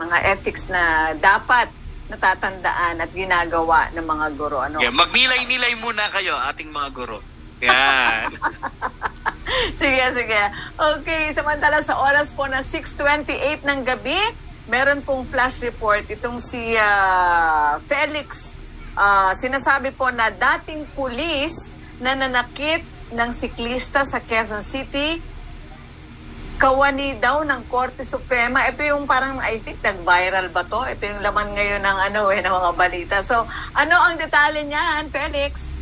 mga ethics na dapat natatandaan at ginagawa ng mga guro. Ano? Yeah, magnilay-nilay muna kayo, ating mga guro. Yan. sige, sige. Okay, samantala sa oras po na 6.28 ng gabi, meron pong flash report itong si ah, Felix. ah, sinasabi po na dating pulis na nanakit ng siklista sa Quezon City, kawani daw ng Korte Suprema. Ito yung parang, I think, nag-viral ba to? Ito yung laman ngayon ng, ano, eh, ng mga balita. So, ano ang detalye niyan, Felix?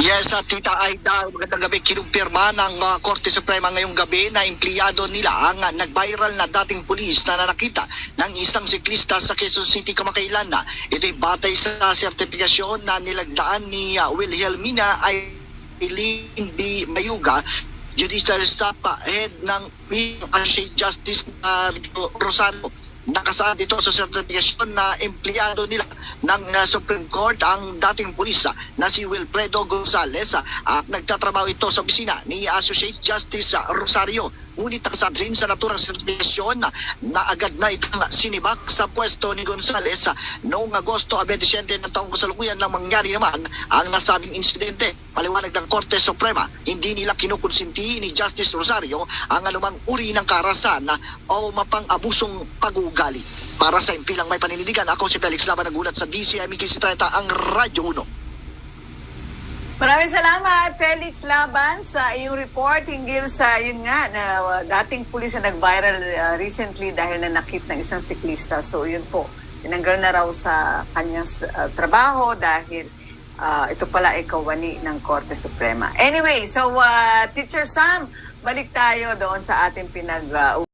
Yes, at Tita Aida, magandang gabi. Kinumpirma ng uh, Korte Suprema ngayong gabi na empleyado nila ang uh, nag-viral na dating pulis na nanakita ng isang siklista sa Quezon City kamakailan na. Ito'y batay sa sertifikasyon na nilagdaan ni uh, Wilhelmina Eileen B. Mayuga Judicial Staff uh, Head ng Associate Justice uh, Rosario. Nakasaad dito sa sertifikasyon na empleyado nila ng uh, Supreme Court ang dating pulis uh, na si Wilfredo Gonzales uh, at nagtatrabaho ito sa opisina ni Associate Justice uh, Rosario. Ngunit nakasaad rin sa naturang sertifikasyon na, na agad na itong sinibak sa pwesto ni Gonzales uh, noong Agosto 27 ng taong kasalukuyan lang mangyari naman ang nasabing insidente. Paliwanag ng Korte Suprema, hindi nila kinukonsinti ni Justice Rosario ang anumang uri ng karasan o mapang-abusong pag-uugali. Para sa impilang may paninindigan, ako si Felix Laban nagulat sa DCIM Kisi30 ang Radyo 1. Maraming salamat, Felix Laban, sa iyong report hinggil sa, yun nga, na uh, dating pulis na nag-viral uh, recently dahil nanakit ng isang siklista. So, yun po, tinanggal na raw sa kanyang uh, trabaho dahil uh, ito pala ay kawani ng Korte Suprema. Anyway, so, uh, Teacher Sam, balik tayo doon sa ating pinag- uh,